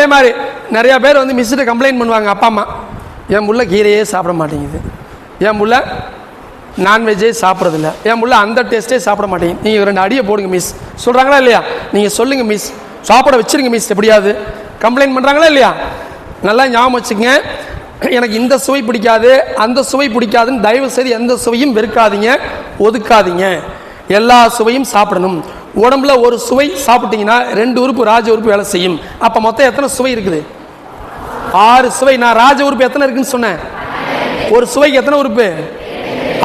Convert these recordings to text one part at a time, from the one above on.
அதே மாதிரி நிறைய பேர் வந்து மிஸ்ஸிட்ட கம்ப்ளைண்ட் பண்ணுவாங்க அப்பா அம்மா என் புள்ள கீரையே சாப்பிட மாட்டேங்குது. என் முள்ள நான்வெஜ்ஜே சாப்பிட்றதில்ல. என் முள்ள அந்த டேஸ்ட்டே சாப்பிட மாட்டேங்குது. நீங்கள் ரெண்டு அடியை போடுங்க மிஸ் சொல்கிறாங்களா இல்லையா? நீங்கள் சொல்லுங்கள் மிஸ் சாப்பிட வச்சிருங்க மிஸ் எப்படியாவது. கம்ப்ளைண்ட் பண்ணுறாங்களா இல்லையா? நல்லா ஞாபகம் வச்சுக்கங்க. எனக்கு இந்த சுவை பிடிக்காது அந்த சுவை பிடிக்காதுன்னு தயவு செய்து எந்த சுவையும் வெறுக்காதீங்க ஒதுக்காதீங்க. எல்லா சுவையும் சாப்பிடணும். உடம்புல ஒரு சுவை சாப்பிட்டீங்கன்னா ரெண்டு உறுப்பு ராஜ உறுப்பு வேலை செய்யும். அப்போ மொத்தம் எத்தனை சுவை இருக்குது? ஆறு சுவை. நான் ராஜ உறுப்பு எத்தனை இருக்குன்னு சொன்னேன்? ஒரு சுவைக்கு எத்தனை உறுப்பு?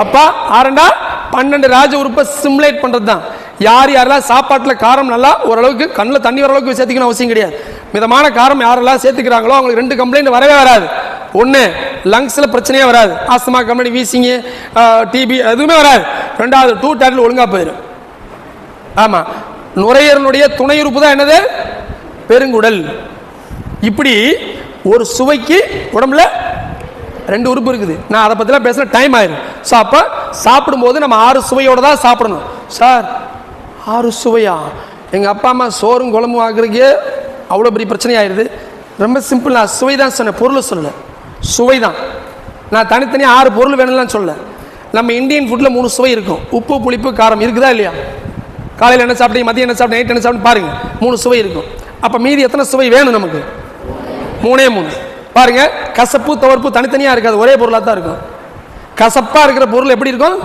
அப்பா ஆரண்டா பன்னெண்டு. ராஜ உறுப்பை சிமுலேட் பண்ணுறது தான் யார் யாரெல்லாம் சாப்பாட்டில் காரம் நல்லா ஓரளவுக்கு கண்ணில் தண்ணி வர அளவுக்கு சேர்த்துக்கணும் அவசியம் கிடையாது. மிதமான காரம் யாரெல்லாம் சேர்த்துக்கிறாங்களோ அவங்களுக்கு ரெண்டு கம்ப்ளைண்ட் வரவே வராது. ஒன்று லங்ஸில் பிரச்சனையே வராது. ஆஸ்துமா கம்ப்ளைண்ட் வீசிங்க டிபி எதுவுமே வராது. ரெண்டாவது டூ டேட்டில் ஒழுங்காக போயிடும் ஆமாம் நுரையீரலுடைய துணை உறுப்பு தான் என்னது? பெருங்குடல். இப்படி ஒரு சுவைக்கு உடம்புல ரெண்டு உறுப்பு இருக்குது. நான் அதை பற்றிலாம் பேசுகிற டைம் ஆயிரும். ஸோ அப்போ சாப்பிடும்போது நம்ம ஆறு சுவையோடு தான் சாப்பிடணும். சார் ஆறு சுவையா? எங்கள் அப்பா அம்மா சோறும் குழம்பும் ஆகுறதுக்கே அவ்வளோ பெரிய பிரச்சனை ஆயிடுது ரொம்ப சிம்பிள் நான் சுவை தான் சொன்னேன் பொருள் சொல்லலை. சுவை தான். நான் தனித்தனியாக ஆறு பொருள் வேணும்லாம் சொல்லலை. நம்ம இந்தியன் ஃபுட்டில் மூணு சுவை இருக்கும். உப்பு புளிப்பு காரம் இருக்குதா இல்லையா? காலையில் என்ன சாப்பிட்டீங்க மதியம் என்ன சாப்பிட்டீங்க நைட் என்ன சாப்பிட்டு பாருங்க. மூணு சுவை இருக்கும். அப்போ மீதி எத்தனை சுவை வேணும் நமக்கு? மூணே மூணு. பாருங்க கசப்பு துவர்ப்பு தனித்தனியாக இருக்காது. ஒரே பொருளாக தான் இருக்கும். கசப்பாக இருக்கிற பொருள் எப்படி இருக்கும்?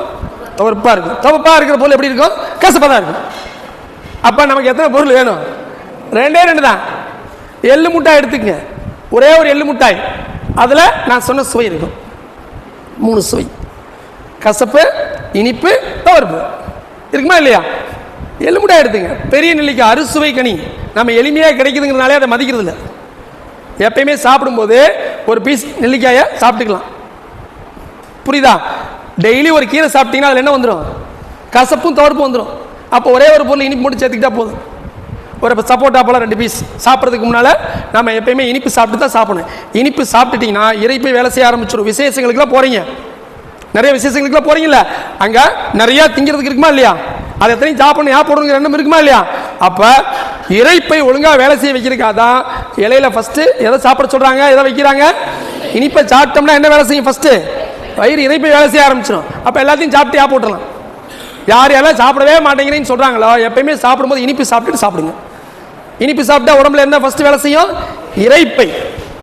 துவர்ப்பாக இருக்கும். துவப்பாக இருக்கிற பொருள் எப்படி இருக்கும்? கசப்பாக தான் இருக்கும். அப்போ நமக்கு எத்தனை பொருள் வேணும்? ரெண்டே ரெண்டு தான். எள்ளு முட்டாய் எடுத்துக்கங்க. ஒரே ஒரு எள்ளு முட்டாய். அதில் நான் சொன்ன சுவை இருக்கும். மூணு சுவை. கசப்பு இனிப்பு துவர்ப்பு. இருக்குமா இல்லையா? எலுமுடா எடுத்துங்க. பெரிய நெல்லிக்காய் அறுசுவை கனி. நம்ம எளிமையாக கிடைக்குதுங்கிறனாலே அதை மதிக்கிறது இல்லை எப்பயுமே சாப்பிடும்போது ஒரு பீஸ் நெல்லிக்காயை சாப்பிட்டுக்கலாம். புரியுதா? டெய்லி ஒரு கீரை சாப்பிட்டீங்கன்னா அதில் என்ன வந்துடும் கசப்பும் துவர்ப்பும் வந்துடும் அப்போ ஒரே ஒரு பொருள் இனிப்பு மட்டும் சேர்த்துக்கிட்டா போதும். ஒரு இப்போ சப்போட்டா பழம் ரெண்டு பீஸ் சாப்பிட்றதுக்கு முன்னால் நம்ம எப்பயுமே இனிப்பு சாப்பிட்டு தான் சாப்பிடணும். இனிப்பு சாப்பிட்டுட்டிங்கன்னா இறைப்பை வேலை செய்ய ஆரம்பிச்சிடும் விசேஷங்களுக்குலாம் போகிறீங்க நிறைய விசேஷங்களுக்குலாம் போகிறீங்களா அங்கே நிறையா திங்கிறதுக்கு இருக்குமா இல்லையா? அது எத்தனையும் சாப்பிடணும் ஏன் போடணுங்கிற எண்ணம் இருக்குமா இல்லையா? அப்போ இறைப்பை ஒழுங்காக வேலை செய்ய வைக்கிறதுக்காக தான் இலையில ஃபஸ்ட்டு எதை சாப்பிட சொல்கிறாங்க எதை வைக்கிறாங்க? இனிப்பை சாப்பிட்டோம்னா என்ன வேலை செய்யும் ஃபஸ்ட்டு வயிறு இறைப்பை வேலை செய்ய ஆரம்பிச்சிடும் அப்போ எல்லாத்தையும் சாப்பிட்டு ஏன் போட்டுடலாம்? யார் யாரெல்லாம் சாப்பிடவே மாட்டேங்கிறேன்னு சொல்கிறாங்களோ எப்பயுமே சாப்பிடும்போது இனிப்பு சாப்பிட்டுட்டு சாப்பிடுங்க. இனிப்பு சாப்பிட்டா உடம்புல என்ன ஃபஸ்ட்டு வேலை செய்யும்? இறைப்பை.